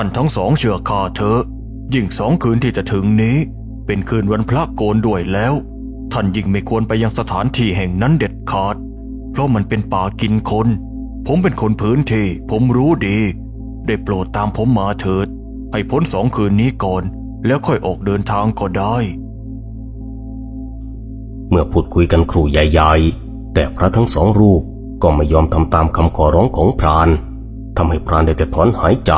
ท่านทั้งสองเชื่อข้าเถอะ ยิ่งสองคืนที่จะถึงนี้ เป็นคืนวันพระโกนด้วยแล้ว ท่านยิ่งไม่ควรไปยังสถานที่แห่งนั้นเด็ดขาด เพราะมันเป็นป่ากินคน ผมเป็นคนพื้นที่ ผมรู้ดี ได้โปรดตามผมมาเถิด ให้พ้นสองคืนนี้ก่อน แล้วค่อยออกเดินทางก็ได้ เมื่อพูดคุยกันครูใหญ่ๆแต่พระทั้งสองรูปก็ไม่ยอมทำตามคำขอร้องของพรานทำให้พรานได้แต่ถอนหายใจ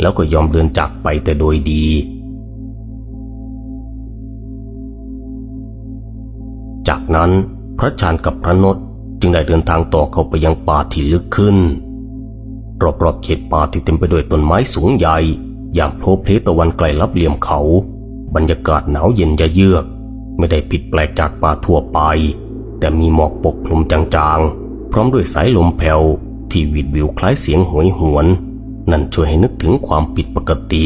แล้วก็ยอมเดินจากไปแต่โดยดี จากนั้นพระชานกับพระนศจึงได้เดินทางต่อเข้าไปยังป่าที่ลึกขึ้น รอบๆเขตป่าที่เต็มไปด้วยต้นไม้สูงใหญ่ยางโพลเพลตะวันไกลลับเหลี่ยมเขา บรรยากาศหนาวเย็นยะเยือก ไม่ได้ผิดแปลกจากป่าทั่วไป แต่มีหมอกปกคลุมจางๆ พร้อมด้วยสายลมแผ่วที่หวิดวิวคล้ายเสียงโหยหวน นั่นช่วยให้นึกถึงความผิดปกติ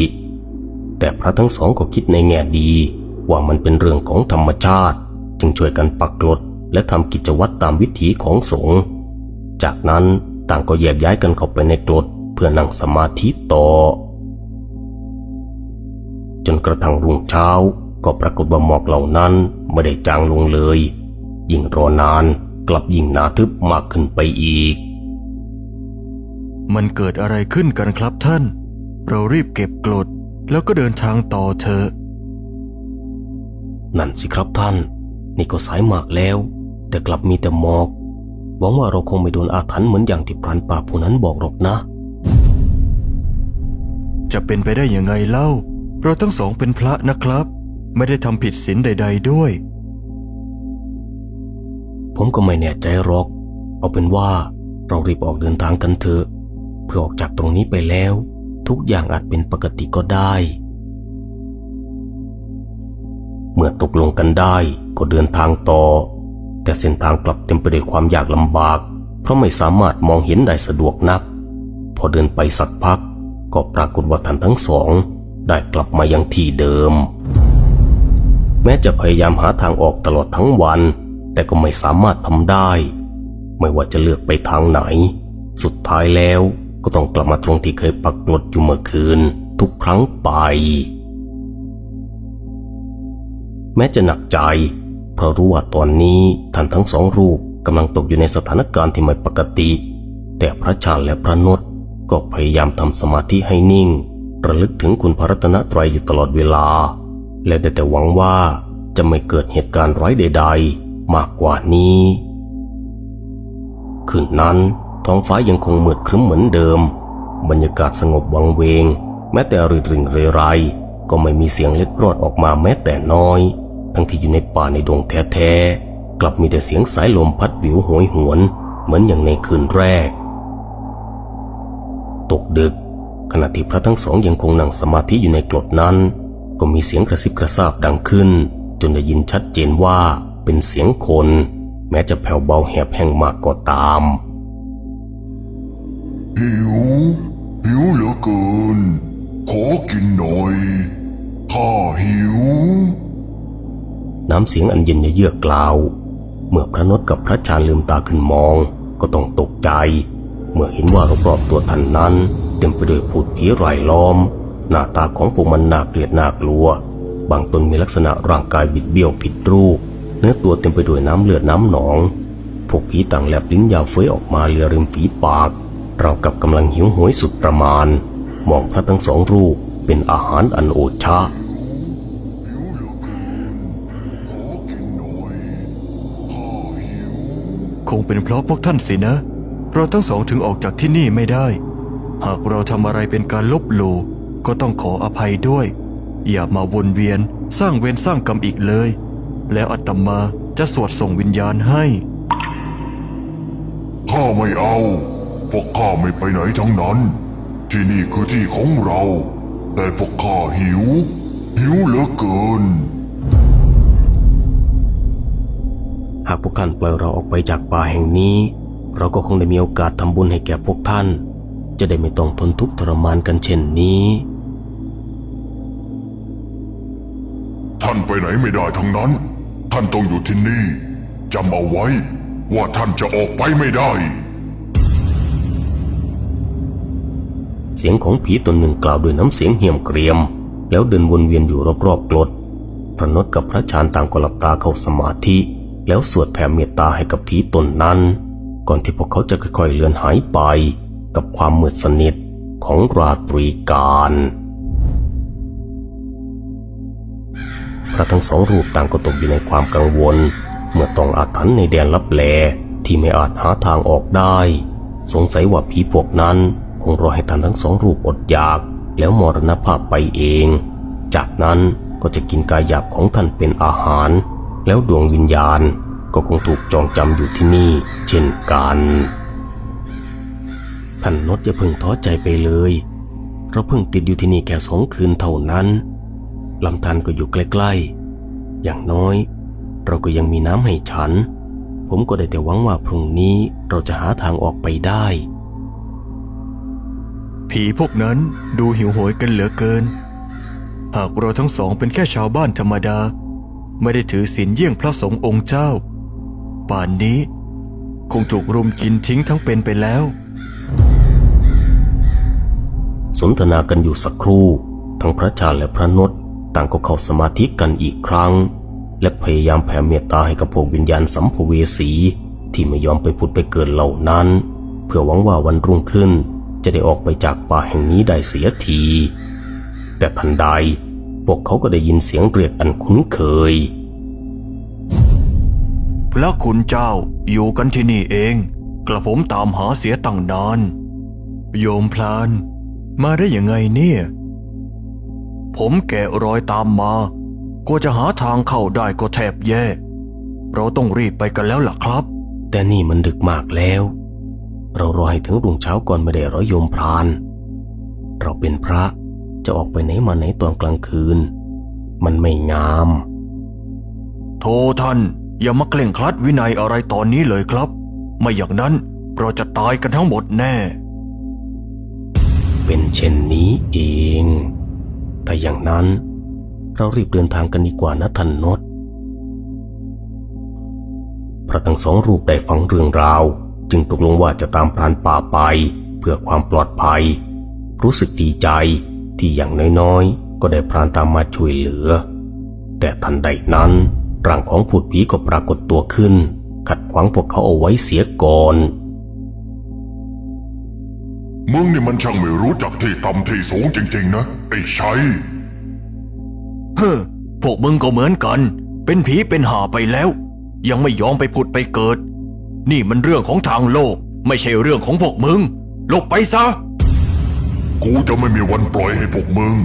แต่พระทั้งสองก็คิดในแง่ดี ว่ามันเป็นเรื่องของธรรมชาติ จึงช่วยกันปักกลดและทำกิจวัตรตามวิถีของสงฆ์จากนั้นต่างก็แยกย้ายกันเข้าไปในกลดเพื่อนั่งสมาธิต่อ จนกระทั่งรุ่งเช้าก็ปรากฏว่าหมอกเหล่านั้นไม่ได้จางลงเลย ยิ่งรอนานกลับยิ่งหนาทึบมากขึ้นไปอีก มันเกิดอะไรขึ้นกันครับท่าน เรารีบเก็บกลดแล้วก็เดินทางต่อเถอะ นั่นสิครับท่าน นี่ก็สายมากแล้ว แต่กลับมีแต่หมอก หวังว่าเราคงไม่โดนอาถรรพ์เหมือนอย่างที่พรานป่าผู้นั้นบอกหรอกนะ จะเป็นไปได้ยังไงเล่า เราทั้งสองเป็นพระนะครับ ไม่ได้ทำผิดศีลใด ๆด้วย ผมก็ไม่แน่ใจหรอก เอาเป็นว่าเรารีบออกเดินทางกันเถอะเพื่อออกจากตรงนี้ไปแล้ว ทุกอย่างอาจเป็นปกติก็ได้ เมื่อตกลงกันได้ก็เดินทางต่อ แต่เส้นทางกลับเต็มไปด้วยความยากลำบาก เพราะไม่สามารถมองเห็นได้สะดวกนัก พอเดินไปสักพัก ก็ปรากฏว่าท่านทั้งสอง ได้กลับมายังที่เดิม แม้จะพยายามหาทางออกตลอดทั้งวัน แต่ก็ไม่สามารถทำได้ ไม่ว่าจะเลือกไปทางไหน สุดท้ายแล้ว ก็ต้องกลับมาตรงที่เคยปักกลดอยู่เมื่อคืนทุกครั้งไป แม้จะหนักใจ เพราะรู้ว่าตอนนี้ท่านทั้งสองรูปกำลังตกอยู่ในสถานการณ์ที่ไม่ปกติ แต่พระชาญและพระนศก็พยายามทำสมาธิให้นิ่ง ระลึกถึงคุณพระรัตนตรัยอยู่ตลอดเวลา และได้แต่หวังว่าจะไม่เกิดเหตุการณ์ร้ายใด ๆ มากกว่านี้ คืนนั้น ท้องฟ้ายังคงมืดครึ้มเหมือนเดิม บรรยากาศสงบวังเวง แม้แต่ริดริงเรไรก็ไม่มีเสียงเล็ดรอดออกมาแม้แต่น้อย ทั้งที่อยู่ในป่าในดงแท้ๆ กลับมีแต่เสียงสายลมพัดวิวโหยหวน เหมือนอย่างในคืนแรก ตกดึก ขณะที่พระทั้งสองยังคงนั่งสมาธิอยู่ในกรดนั้น ก็มีเสียงกระซิบกระซาบดังขึ้น จนได้ยินชัดเจนว่าเป็นเสียงคน แม้จะแผ่วเบาแหบแห้งมากก็ตาม หิว หิวเหลือเกิน ขอกินหน่อย ข้าหิว น้ำเสียงอันเย็นเยือกกล่าว เมื่อพระนศกับพระชาญลืมตาขึ้นมองก็ต้องตกใจ เมื่อเห็นว่ารอบๆตัวท่านนั้น เต็มไปด้วยผุดผีรายล้อม หน้าตาของพวกมันน่าเกลียดน่ากลัว บางตนมีลักษณะร่างกายบิดเบี้ยวผิดรูป เนื้อตัวเต็มไปด้วยน้ำเลือดน้ำหนอง พวกผีต่างแลบลิ้นยาวเฟ้ยออกมาเลียริมฝีปาก เรากับกำลังหิวโหยสุดประมาณ มองพระทั้งสองรูปเป็นอาหารอันโอชะหิวเหลือเกินขอกินหน่อยข้าหิวคงเป็นเพราะพวกท่านสินะ เราทั้งสองถึงออกจากที่นี่ไม่ได้ หากเราทำอะไรเป็นการลบหลู่ก็ต้องขออภัยด้วย อย่ามาวนเวียนสร้างเวรสร้างกรรมอีกเลย แล้วอาตมาจะสวดส่งวิญญาณให้ ข้าไม่เอา พวกข้าไม่ไปไหนทั้งนั้น ที่นี่คือที่ของเรา แต่พวกข้าหิว หิวเหลือเกิน หากพวกท่านปล่อยเราออกไปจากป่าแห่งนี้ เราก็คงได้มีโอกาสทำบุญให้แก่พวกท่าน จะได้ไม่ต้องทนทุกข์ทรมานกันเช่นนี้ ท่านไปไหนไม่ได้ทั้งนั้น ท่านต้องอยู่ที่นี่จำเอาไว้ว่าท่านจะออกไปไม่ได้ เสียงของผีตนหนึ่งกล่าวด้วยน้ำเสียงเหี่ยมเกรียม แล้วเดินวนเวียนอยู่รอบๆกรดพระนศกับพระชานต่างก็หลับตาเข้าสมาธิ แล้วสวดแผ่เมตตาให้กับผีตนนั้น ก่อนที่พวกเขาจะค่อยๆเลือนหายไป กับความมืดสนิทของราตรีการ พระทั้งสองรูปต่างก็ตกอยู่ในความกังวล เมื่อต้องอาถรรพ์ในแดนลับแลที่ไม่อาจหาทางออกได้ สงสัยว่าผีพวกนั้น คงรอให้ท่านทั้งสองรูปอดอยาก แล้วมรณภาพไปเอง จากนั้นก็จะกินกายหยาบของท่านเป็นอาหาร แล้วดวงวิญญาณก็คงถูกจองจำอยู่ที่นี่ เช่นกันท่านนดอย่าเพิ่งท้อใจไปเลย เราเพิ่งติดอยู่ที่นี่แค่สองคืนเท่านั้นลำธารก็อยู่ใกล้ๆ อย่างน้อย เราก็ยังมีน้ำให้ฉัน ผมก็ได้แต่หวังว่าพรุ่งนี้เราจะหาทางออกไปได้ ผีพวกนั้นดูหิวโหยกันเหลือเกิน หากเราทั้งสองเป็นแค่ชาวบ้านธรรมดา ไม่ได้ถือศีลเยี่ยงพระสงฆ์องค์เจ้า ป่านนี้ คงถูกรุมกินทิ้งทั้งเป็นไปแล้ว สนทนากันอยู่สักครู่ ทั้งพระชาและพระนศต่างก็เข้าสมาธิกันอีกครั้ง และพยายามแผ่เมตตาให้กับพวกวิญญาณสัมภเวสีที่ไม่ยอมไปผุดไปเกิดเหล่านั้น เพื่อหวังว่าวันรุ่งขึ้น จะได้ออกไปจากป่าแห่งนี้ได้เสียที แต่ทันใดพวกเขาก็ได้ยินเสียงเรียกอันคุ้นเคย พระคุณเจ้าอยู่กันที่นี่เอง กระผมตามหาเสียตั้งนาน โยมพลาน มาได้ยังไงเนี่ย ผมแกะรอยตามมาก็จะหาทางเข้าได้ก็แทบแย่ เราต้องรีบไปกันแล้วล่ะครับ แต่นี่มันดึกมากแล้ว เรารอให้ถึงรุ่งเช้าก่อนไม่ได้เหร้อยโยมพราน เราเป็นพระจะออกไปไหนมาไหนตอนกลางคืน มันไม่งาม โทท่าน อย่ามาเคร่งครัดวินัยอะไรตอนนี้เลยครับ ไม่อย่างนั้นเราจะตายกันทั้งหมดแน่ เป็นเช่นนี้เอง แต่อย่างนั้น เรารีบเดินทางกันดีกว่านะท่านนศพระทั้งสองรูปได้ฟังเรื่องราว จึงตกลงว่าจะตามพรานป่าไป เพื่อความปลอดภัย รู้สึกดีใจที่อย่างน้อยๆ ก็ได้พรานตามมาช่วยเหลือ แต่ทันใดนั้นร่างของผุดผีก็ปรากฏตัวขึ้น ขัดขวางพวกเขาเอาไว้เสียก่อนมึงนี่มันช่างไม่รู้จักที่ต่ำที่สูงจริง ๆ นะ ไอ้ชัยเฮ้อพวกมึงก็เหมือนกัน เป็นผีเป็นห่าไปแล้ว ยังไม่ยอมไปผุดไปเกิด นี่มันเรื่องของทางโลก ไม่ใช่เรื่องของพวกมึงหลบไปซะ กูจะไม่มีวันปล่อยให้พวกมึง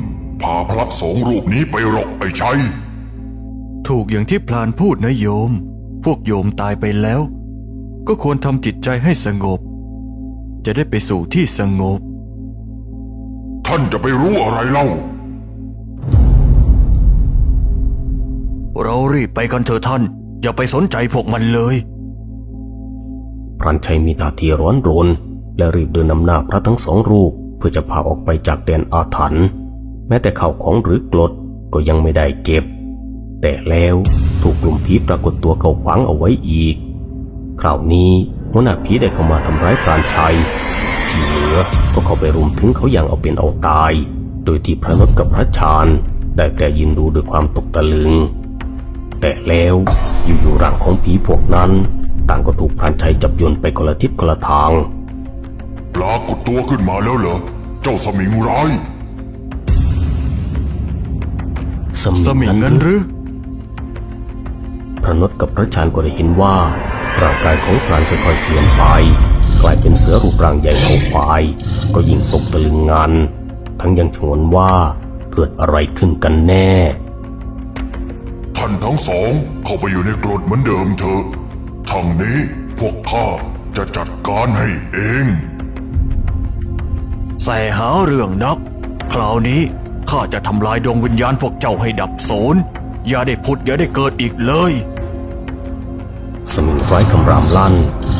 พาพระสองรูปนี้ไปหรอกไอ้ชัย ถูกอย่างที่พลานพูดนะโยม พวกโยมตายไปแล้ว ก็ควรทำจิตใจให้สงบ จะได้ไปสู่ที่สงบ ท่านจะไปรู้อะไรเล่า เรารีบไปกันเถอะท่าน อย่าไปสนใจพวกมันเลย พรันชัยมีท่าทีร้อนรน และรีบเดินนำหน้าพระทั้งสองรูป เพื่อจะพาออกไปจากแดนอาถรรพ์แม้แต่ข่าวของหรือกรดก็ยังไม่ได้เก็บ แต่แล้วถูกกลุ่มผีปรากฏตัวเข้าขวางเอาไว้อีก คราวนี้หัวหน้าผีได้เข้ามาทำร้ายพรานชัยที่เหลือก็เข้าไปรุมถึงเขาอย่างเอาเป็นเอาตาย โดยที่พระนศกับพระชานได้แต่ยินดูด้วยความตกตะลึง แต่แล้วอยู่ๆร่างของผีพวกนั้น ต่างก็ถูกพรานชัยจับโยนไปคนละทิศคนละทาง ปรากฏตัวขึ้นมาแล้วเหรอ เจ้าสมิงร้ายสมิงเงินหรือพระนศกับพระชานก็ได้เห็นว่าร่างกายของพรานค่อยๆเปลี่ยนไป กลายเป็นเสือรูปร่างใหญ่เท่าควาย ก็ยิ่งตกตะลึงงานทั้งยังชงนว่าเกิดอะไรขึ้นกันแน่ ท่านทั้งสองเข้าไปอยู่ในกรดเหมือนเดิมเถอะ ทางนี้พวกข้าจะจัดการให้เอง ใส่หาเรื่องนัก คราวนี้ข้าจะทำลายดวงวิญญาณพวกเจ้าให้ดับโสนอย่าได้พุดอย่าได้เกิดอีกเลย สมิงร้ายคำรามลั่น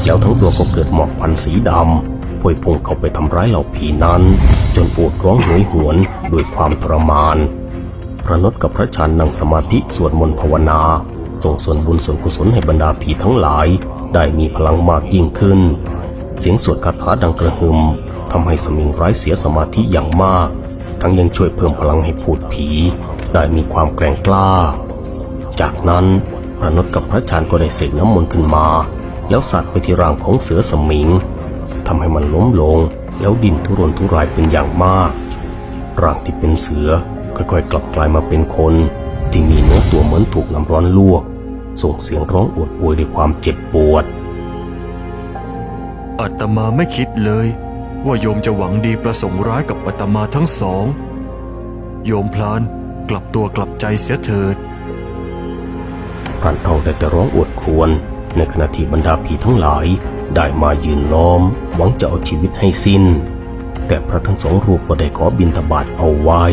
แล้วทั้งตัวก็เกิดหมอกควันสีดำพวยพุ่งเข้าไปทำร้ายเหล่าผีนั้น จนปวดร้องโหยหวนด้วยความทรมาน พระนศกับพระชันนั่งสมาธิสวดมนต์ภาวนา ส่งส่วนบุญส่วนกุศลให้บรรดาผีทั้งหลาย ได้มีพลังมากยิ่งขึ้น เสียงสวดคาถาดังกระหึ่มทำให้สมิงร้ายเสียสมาธิอย่างมาก ทั้งยังช่วยเพิ่มพลังให้พูดผี ได้มีความแกร่งกล้า จากนั้นพระนศกับพระชานก็ได้เสกน้ำมนต์ขึ้นมา แล้วสัตว์ไปที่ร่างของเสือสมิงทำให้มันล้มลง แล้วดินทุรนทุรายเป็นอย่างมากร่างที่เป็นเสือค่อยๆ กลับกลายมาเป็นคน ที่มีเนื้อตัวเหมือนถูกน้ำร้อนลวก ส่งเสียงร้องโอดโอยด้วยความเจ็บปวดอาตมาไม่คิดเลย ว่าโยมจะหวังดีประสงค์ร้ายกับอาตมาทั้งสอง โยมพลานกลับตัวกลับใจเสียเถิดพรานเท่าได้แต่ร้องอวดครวญในขณะที่บรรดาผีทั้งหลายได้มายืนล้อม หวังจะเอาชีวิตให้สิ้น แต่พระทั้งสองรูปก็ได้ขอบินทบาทเอาไว้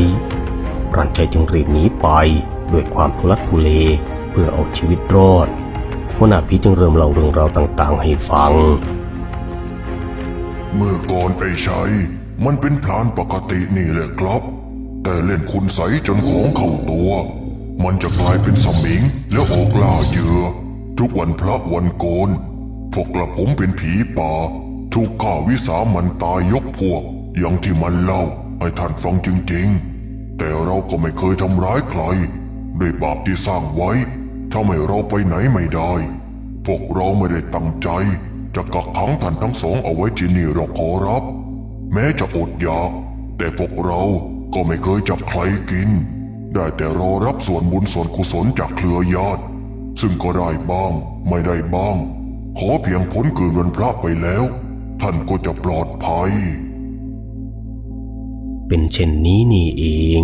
พรานชัยจึงรีบหนีไป ด้วยความทุลักทุเลเพื่อเอาชีวิตรอดหัวหน้าผีจึงเริ่มเล่าเรื่องราวต่างๆ ให้ฟัง เมื่อก่อนไอ้ชัยมันเป็นพลานปกตินี่แหละครับ แต่เล่นคุณใสจนของเข้าตัว มันจะกลายเป็นสมิงแล้วออกล่าเหยื่อทุกวันพระวันโกนพวกกระผมเป็นผีป่าถูกข่าวิสามันตายยกพวก อย่างที่มันเล่าให้ท่านฟังจริงๆ แต่เราก็ไม่เคยทำร้ายใคร ด้วยบาปที่สร้างไว้ทำให้เราไปไหนไม่ได้ พวกเราไม่ได้ตั้งใจ จะกักขังท่านทั้งสองเอาไว้ที่นี่หรอกขอรับ แม้จะอดอยาก แต่พวกเราก็ไม่เคยจับใครกิน ได้แต่รอรับส่วนบุญส่วนกุศลจากเครือญาติ ซึ่งก็ได้บ้างไม่ได้บ้าง ขอเพียงพ้นคืนวันพระไปแล้ว ท่านก็จะปลอดภัย เป็นเช่นนี้นี่เอง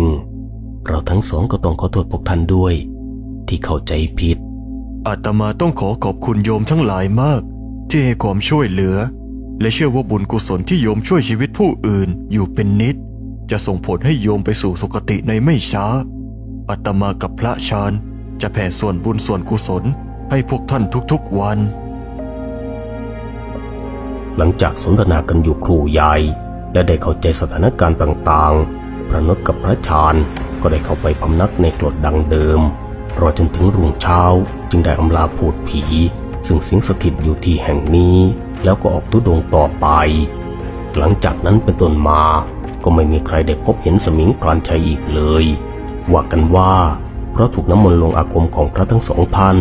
เราทั้งสองก็ต้องขอโทษพวกท่านด้วย ที่เข้าใจผิด อาตมาต้องขอขอบคุณโยมทั้งหลายมาก ที่ให้ความช่วยเหลือ และเชื่อว่าบุญกุศลที่โยมช่วยชีวิตผู้อื่นอยู่เป็นนิด จะส่งผลให้โยมไปสู่สุคติในไม่ช้าอาตมากับพระชานจะแผ่ส่วนบุญส่วนกุศลให้พวกท่านทุกๆวัน หลังจากสนทนากันอยู่ครู่ใหญ่และได้เข้าใจสถานการณ์ต่างๆ พระนศกับพระชานก็ได้เข้าไปพำนักในกรดดังเดิม รอจนถึงรุ่งเช้าจึงได้อำลาพูดผี ซึ่งสิงสถิตอยู่ที่แห่งนี้ แล้วก็ออกทุดงต่อไป หลังจากนั้นเป็นต้นมาก็ไม่มีใครได้พบเห็นสมิงพรานชัยอีกเลย ว่ากันว่า เพราะถูกน้ำมนต์ลงอาคมของพระทั้งสองท่าน